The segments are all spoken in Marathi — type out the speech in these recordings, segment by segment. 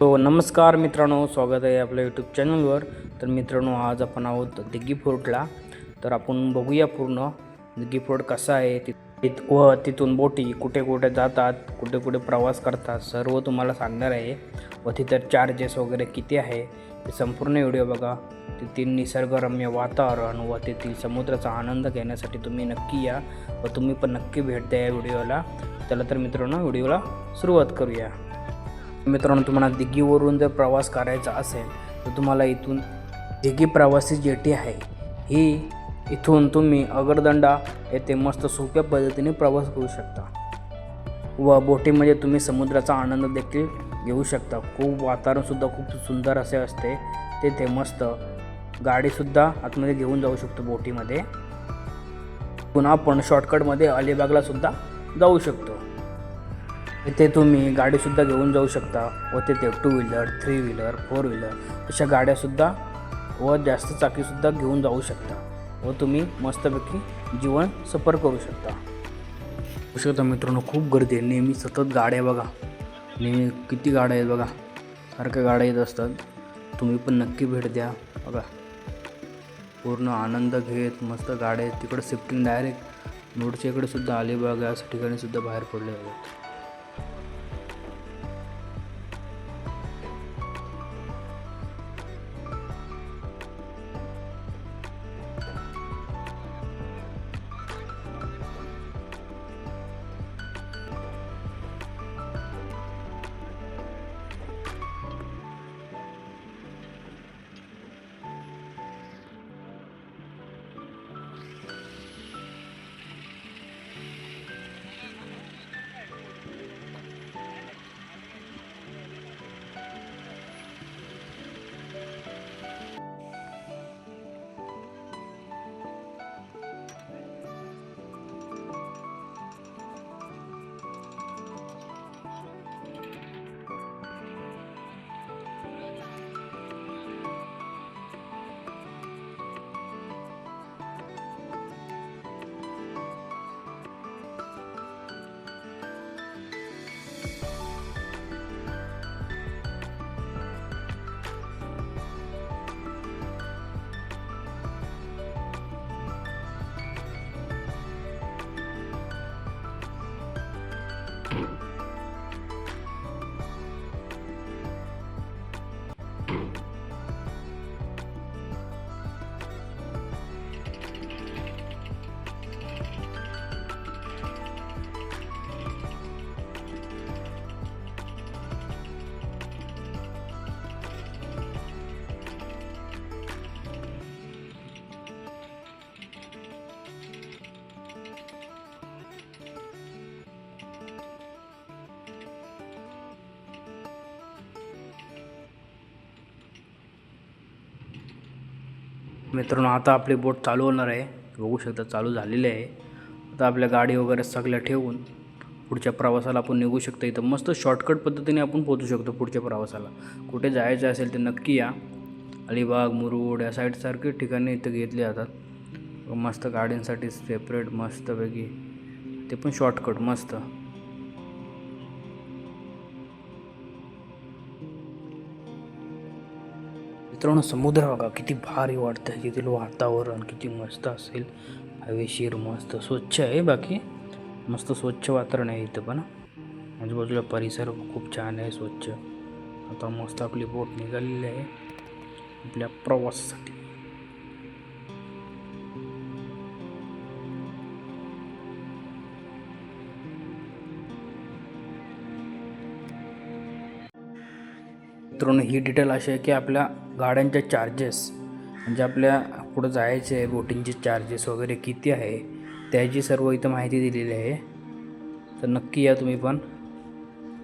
तो नमस्कार मित्रांनो स्वागत आहे आपल्या यूट्यूब चॅनलवर तर मित्रांनो आज आपण आहोत दिग्गी फोर्टला. तर आपण बघूया पूर्ण दिग्गी फोर्ट कसा आहे तिथ व तिथून बोटी कुठे कुठे जातात कुठे कुठे प्रवास करतात सर्व तुम्हाला सांगणार आहे. व तिथं चार्जेस वगैरे किती आहे ते संपूर्ण व्हिडिओ बघा. तेथील निसर्गरम्य वातावरण व तेथील समुद्राचा आनंद घेण्यासाठी तुम्ही नक्की या व तुम्ही पण नक्की भेट द्या या व्हिडिओला चला तर मित्रांनो व्हिडिओला सुरुवात करूया. मित्रांनो तुम्हाला दिघीवरून जर प्रवास करायचा असेल तर तुम्हाला इथून दिघी प्रवासी जेटी आहे. ही इथून तुम्ही अगरदंडा येथे मस्त सोप्या पद्धतीने प्रवास करू शकता. व बोटीमध्ये तुम्ही समुद्राचा आनंद देखील घेऊ शकता. खूप वातावरणसुद्धा खूप सुंदर असे असते. तेथे मस्त गाडीसुद्धा आतमध्ये घेऊन जाऊ शकतो बोटीमध्ये. पुन्हा आपण शॉर्टकटमध्ये अलिबागला सुद्धा जाऊ शकतो. इथे तुम्ही गाडीसुद्धा घेऊन जाऊ शकता. व तिथे two wheeler three wheeler four wheeler अशा गाड्यासुद्धा व जास्त चाकीसुद्धा घेऊन जाऊ शकता. व तुम्ही मस्तपैकी जीवन सफर करू शकता. होऊ शकता मित्रांनो खूप गर्दी आहे. नेहमी सतत गाड्या बघा. नेहमी किती गाड्या आहेत बघा. सारख्या गाड्या येत असतात. तुम्ही पण नक्की भेट द्या. बघा. पूर्ण आनंद घेत मस्त गाड्या आहेत. तिकडं शिफ्टिंग डायरेक्ट नोडच्या इकडे सुद्धा अलिबाग या ठिकाणी सुद्धा बाहेर पडले आहेत मित्रांनो आता आपली बोट चालू होणार आहे. बघू शकता चालू झालेली आहे. आता आपल्या गाडी वगैरे सगळ्या ठेवून पुढच्या प्रवासाला आपण निघू शकतो. इथं मस्त शॉर्टकट पद्धतीने आपण पोहोचू शकतो पुढच्या प्रवासाला. कुठे जायचं असेल तर नक्की या. अलिबाग मुरुड या साईडसारखे ठिकाणी इथं घेतले जातात. मस्त गाड्यांसाठी सेपरेट मस्तपैकी. ते पण शॉर्टकट मस्त. मित्रांनो समुद्र बघा किती भारी वाटतं तिथील वातावरण किती मस्त असेल. हवेशीर मस्त स्वच्छ आहे बाकी. मस्त स्वच्छ वातावरण आहे इथं पण. आजूबाजूला परिसर खूप छान आहे स्वच्छ. आता मस्त आपली बोट निघालेली आहे. आपल्या प्रवासासाठी. मित्रांनो ही डिटेल अशी आहे की आपल्या गाड्यांच्या चार्जेस म्हणजे आपल्या पुढं जायचे आहे बोटिंगचे चार्जेस वगैरे किती आहे त्याची सर्व इथं माहिती दिलेली आहे. तर नक्की या तुम्ही पण.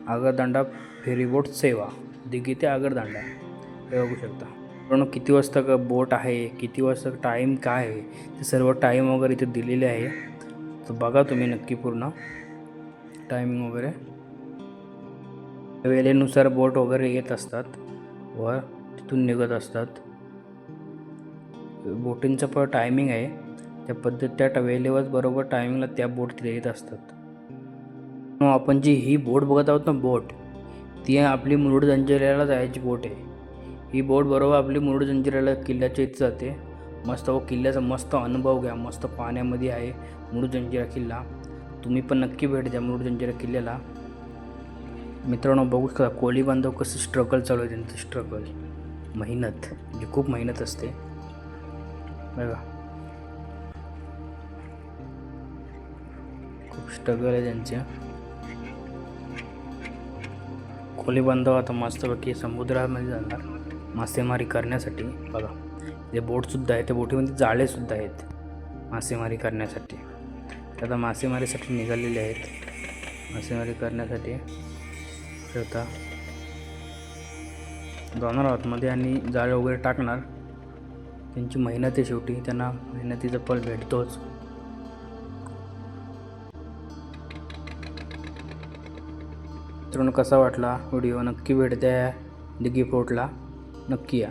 आगरदांडा फेरीबोट सेवा. दिघी ते आगरदांडा हे बघू शकता. पण किती वाजता का बोट आहे किती वाजता टाईम काय आहे ते सर्व टाईम वगैरे इथे दिलेले आहे. तर बघा तुम्ही नक्की पूर्ण. टायमिंग वगैरे. वेळेनुसार बोट वगैरे येत असतात व तिथून निघत असतात. बोटिंगचं पण टायमिंग आहे. त्या पद्धत त्या टवेलेवर बरोबर टायमिंगला त्या बोट तिथे येत असतात. मग आपण जी ही बोट बघत आहोत ना बोट ती आपली मुरुड जंजिऱ्याला जायची बोट आहे. ही बोट बरोबर आपली मुरुड जंजिऱ्याला किल्ल्याच्या इथं जाते. मस्त व किल्ल्याचा मस्त अनुभव घ्या. मस्त पाण्यामध्ये आहे मुरुड जंजिरा किल्ला. तुम्ही पण नक्की भेट द्या मुरुड जंजिरा किल्ल्याला. मित्रांनो बघू शकता कोळी बांधव कसं स्ट्रगल चालू आहे त्यांचं स्ट्रगल मेहनत. म्हणजे खूप मेहनत असते. बघा. खूप स्ट्रगल आहे त्यांचे. कोळी बांधव आता मस्तपैकी समुद्रामध्ये जाणार. मासेमारी करण्यासाठी. बघा. जे बोटसुद्धा आहे त्या बोटीमध्ये जाळेसुद्धा आहेत. मासेमारी करण्यासाठी. आता मासेमारीसाठी निघालेले आहेत. मासेमारी करण्यासाठी. ते जाणार आतमध्ये आणि जाळे वगैरे टाकणार. त्यांची मेहनत आहे शेवटी त्यांना मेहनतीचा फल भेटतोच. मित्रांनो कसा वाटला व्हिडिओ? नक्की भेट द्या डिगी फोर्टला नक्की या.